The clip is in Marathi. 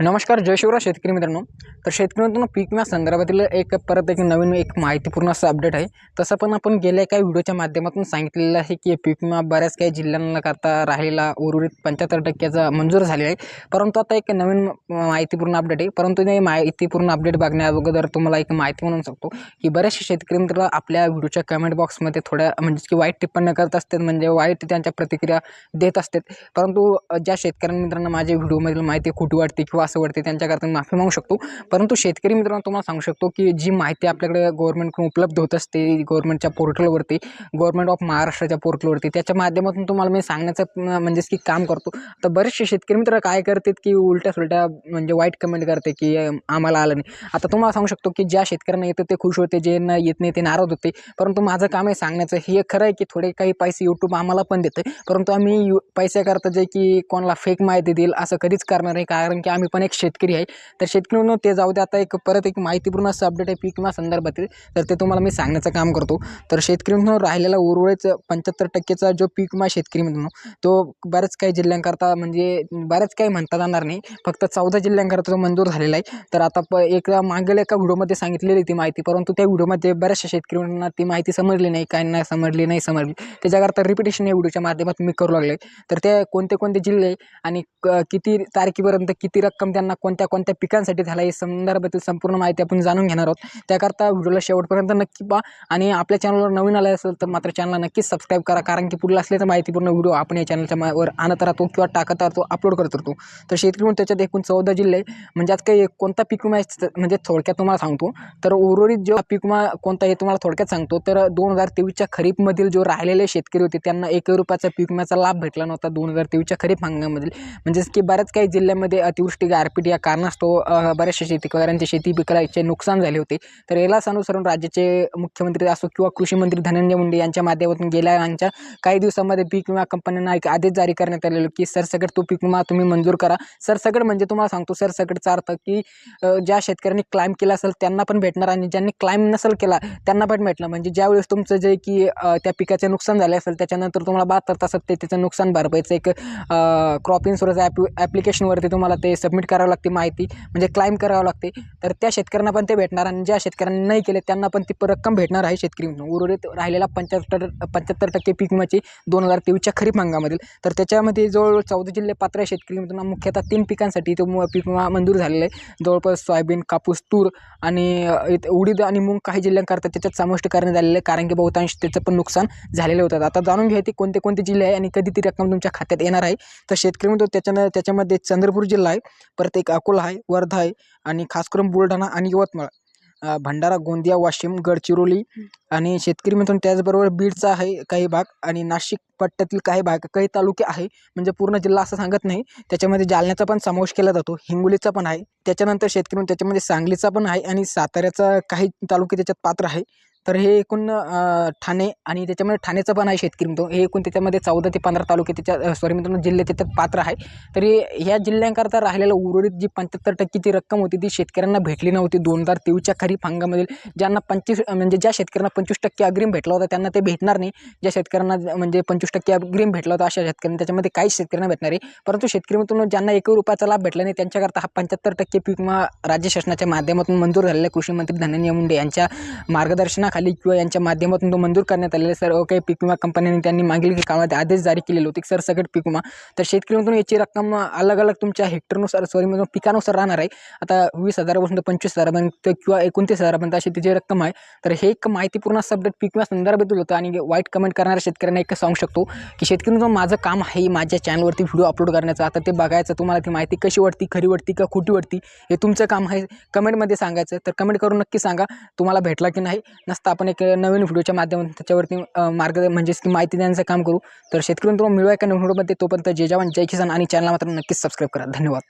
नमस्कार जय शिवराज शेतकरी मित्रांनो. तर शेतकरी मित्रांनो पीक विमा संदर्भातील एक परत एक नवीन एक माहितीपूर्ण असं अपडेट आहे. तसं पण आपण गेल्या काही व्हिडिओच्या माध्यमातून सांगितलेलं आहे की पीक विमा बऱ्याच काही जिल्ह्यांना करता राहिलेला उर्वरित पंच्याहत्तर टक्क्याचा मंजूर झालेला आहे. परंतु आता एक नवीन माहितीपूर्ण अपडेट आहे. परंतु ते माहितीपूर्ण अपडेट बघण्या अगोदर तुम्हाला एक माहिती म्हणून सांगतो की बरेचसे शेतकरी मित्र आपल्या व्हिडिओच्या कमेंट बॉक्समध्ये थोड्या म्हणजे की वाईट टिप्पण्या करत असतात. म्हणजे वाईट त्यांच्या प्रतिक्रिया देत असतात. परंतु ज्या शेतकऱ्यां मित्रांना माझ्या व्हिडिओमधील माहिती खोटी वाटते किंवा असं वाटते त्यांच्याकरता मी माफी मागू शकतो. परंतु शेतकरी मित्रांनो तुम्हाला सांगू शकतो की जी माहिती आपल्याकडे गव्हर्नमेंटकडून उपलब्ध होत असते गव्हर्नमेंटच्या पोर्टलवरती गव्हर्नमेंट ऑफ महाराष्ट्राच्या पोर्टलवरती त्याच्या माध्यमातून तुम्हाला मी सांगण्याचं म्हणजेच की काम करतो. तर बरेचसे शेतकरी मित्र काय करतात की उलट्या सुलट्या म्हणजे वाईट कमेंट करते की आम्हाला आलं नाही. आता तुम्हाला सांगू शकतो की ज्या शेतकऱ्यांना येतं ते खुश होते जे न येत नाही ते नाराज होते. परंतु माझं काम आहे सांगण्याचं. हे खरं आहे की थोडे काही पैसे यूट्यूब आम्हाला पण देते. परंतु आम्ही यू पैशाकरता जे की कोणाला फेक माहिती देईल असं कधीच करणार नाही. कारण की आम्ही पण एक शेतकरी आहे. तर शेतकरी म्हणून ते जाऊ दे आता एक परत एक माहितीपूर्ण असं अपडेट आहे पीक विमा संदर्भातील. तर ते तुम्हाला मी सांगण्याचं काम करतो. तर शेतकरी म्हणून राहिलेला उर्वरित पंच्याहत्तर टक्केचा जो पीक विमा शेतकरी म्हणून तो बऱ्याच काही जिल्ह्यांकरता म्हणजे बऱ्याच काही म्हणता जाणार नाही. फक्त चौदा जिल्ह्यांकरता तो मंजूर झालेला आहे. तर आता प एक मागेल एका व्हिडिओमध्ये सांगितलेली ती माहिती परंतु त्या व्हिडिओमध्ये बऱ्याचशा शेतकऱ्यांना ती माहिती समजली नाही. काय नाही समजली नाही समजली. त्याच्याकरता रिपिटेशन या व्हिडिओच्या माध्यमात मी करू लागले तर ते कोणते कोणते जिल्हे आणि क- किती तारखेपर्यंत किती रक्कम त्यांना कोणत्या कोणत्या पिकांसाठी झाला या संदर्भातील संपूर्ण माहिती आपण जाणून घेणार आहोत. त्याकरता व्हिडिओला शेवटपर्यंत नक्की पहा आणि आपल्या चॅनलवर नवीन आलं असेल तर मात्र चॅनलला नक्कीच सबस्क्राईब करा. कारण की पुढे असल्याचं माहितीपूर्ण व्हिडिओ आपण या चॅनलच्या वर आणत राहतो किंवा टाकत राहतो अपलोड करत राहतो. तर शेतकरी म्हणून त्याच्यात एकूण चौदा जिल्हे आहे. म्हणजे आज काही कोणता पीक विमा म्हणजे थोडक्यात तुम्हाला सांगतो. तर उर्वरित जो पीक विमा कोणता हे तुम्हाला थोडक्यात सांगतो. तर दोन हजार तेवीसच्या खरीपमधील जो राहिलेले शेतकरी होते त्यांना एक रुपयाचा पीक विम्याचा लाभ भेटला नव्हता दोन हजार तेवीसच्या खरीप हंगामामधील. म्हणजेच की बऱ्याच काही जिल्ह्यामध्ये अतिवृष्टी गारपीट या कारणास्तव बऱ्याचशा शेतकऱ्यांचे शेती पिकाचे नुकसान झाले होते. तर यालाच अनुसरून राज्याचे मुख्यमंत्री असो किंवा कृषी मंत्री धनंजय मुंडे यांच्या माध्यमातून गेल्या यांच्या काही दिवसामध्ये पीक विमा कंपन्यांना एक आदेश जारी करण्यात आलेलो की सरसकट तो पीक विमा तुम्ही मंजूर करा. सरसकट म्हणजे तुम्हाला सांगतो सरसकटचा अर्थ की ज्या शेतकऱ्यांनी क्लाइम केला असेल त्यांना पण भेटणार आणि ज्यांनी क्लाइम नसेल केला त्यांना पण भेटणार. म्हणजे ज्यावेळेस तुमचं जे की त्या पिकाचे नुकसान झाले असेल त्याच्यानंतर तुम्हाला बहात्तर तासात ते त्याचं नुकसान भरपाईचं एक क्रॉप इन्शुरन्स ॲप ॲप्लिकेशनवरती तुम्हाला ते सबमिट करावं लागते माहिती म्हणजे क्लाईम करावं लागते. तर त्या शेतकऱ्यांना पण ते भेटणार आणि ज्या शेतकऱ्यांनी नाही केले त्यांना पण ती रक्कम भेटणार आहे शेतकरी उर्वरित राहिलेला पंच्याहत्तर पंच्याहत्तर टक्के पीक विम्याची दोन हजार तेवीसच्या खरीप हंगामातील. तर त्याच्यामध्ये जवळजवळ चौदा जिल्हे पात्र शेतकरी मुख्यतः तीन पिकांसाठी तो मु- पीक विमा मंजूर झालेला आहे. जवळपास सोयाबीन कापूस तूर आणि इथं उडीद आणि मूग काही जिल्ह्यांकरता त्याच्यात समाविष्ट करण्यात आलेलं आहे. कारण की बहुतांश त्याचं पण नुकसान झालेलं होतं. आता जाणून घ्या ते कोणते कोणते जिल्हे आहे आणि कधी ती रक्कम तुमच्या खात्यात येणार आहे. तर शेतकरी म्हणतो त्याच्यानं त्याच्यामध्ये चंद्रपूर जिल्हा आहे. परत एक अकोला आहे वर्धा आहे आणि खास करून बुलढाणा आणि यवतमाळ. भंडारा गोंदिया वाशिम गडचिरोली आणि शेतकरी मित्रांनो त्याचबरोबर बीडचा आहे काही भाग आणि नाशिक पट्ट्यातील काही भाग काही तालुके आहे म्हणजे पूर्ण जिल्हा असं सांगत नाही. त्याच्यामध्ये जालन्याचा पण समावेश केला जातो हिंगोलीचा पण आहे. त्याच्यानंतर शेतकरी त्याच्यामध्ये सांगलीचा पण आहे आणि साताऱ्याचा काही तालुके त्याच्यात पात्र आहे. तर हे एकूण ठाणे आणि त्याच्यामध्ये ठाण्याचं पण आहे शेतकरी मित्र. हे एकूण त्याच्यामध्ये चौदा ते पंधरा तालुके त्याच्या सॉरी मित्रांनो जिल्हे त्याच्यात पात्र आहे. तरी ह्या जिल्ह्यांकरता राहिलेलं उर्वरित जी पंच्याहत्तर टक्केची रक्कम होती ती शेतकऱ्यांना भेटली नव्हती. दोन हजार तेवीसच्या खरीप हंगामधील ज्यांना पंचवीस म्हणजे ज्या शेतकऱ्यांना पंचवीस टक्के अग्रिम भेटला होता त्यांना ते भेटणार नाही. ज्या शेतकऱ्यांना ज- म्हणजे पंचवीस टक्के अग्रिम भेटला होता अशा शेतकऱ्यांना त्याच्यामध्ये काहीच शेतकऱ्यांना भेटणार आहे परंतु शेतकरी मित्रांनो ज्यांना एक रुपयाचा लाभ भेटला नाही त्यांच्याकरता हा पंच्याहत्तर टक्के पीक विमा राज्य शासनाच्या माध्यमातून मंजूर झालेला आहे कृषी मंत्री धनंजय मुंडे यांच्या खाली किंवा यांच्या माध्यमातून तो मंजूर करण्यात आलेला आहे. सर्व काही पीक विमा कंपन्यांनी त्यांनी मागील कामामध्ये आदेश जारी केलेले होते. सर सगळं पीक विमा. तर शेतकरी याची रक्कम अलग अलग तुमच्या हेक्टरनुसार सॉरी म्हणून पिकानुसार राहणार आहे. आता वीस हजारापासून तर पंचवीस हजारापर्यंत किंवा एकोणतीस हजारापर्यंत अशी तिची रक्कम आहे. तर हे एक माहितीपूर्ण सबजेक्ट पीक विमा संदर्भातील होतं आणि वाईट कमेंट करणाऱ्या शेतकऱ्यांना एक सांगू शकतो की शेतकरी माझं काम आहे माझ्या चॅनलवरती व्हिडिओ अपलोड करण्याचं आता ते बघायचं तुम्हाला ती माहिती कशी वाटती खरी वाटती का खोटी वाटती हे तुमचं काम आहे. कमेंटमध्ये सांगायचं. तर कमेंट करून नक्की सांगा तुम्हाला भेटला की नाही. नसतं तर आपण एक नवीन व्हिडिओच्या माध्यमातून त्याच्यावरती मार्ग म्हणजेच की माहिती देण्याचं काम करू. तर शेतकरी मित्रांनो मिळूया का नवीन व्हिडिओमध्ये. तोपर्यंत जय जवान जय किसान आणि चॅनलला मात्र नक्कीच सबस्क्राईब करा. धन्यवाद.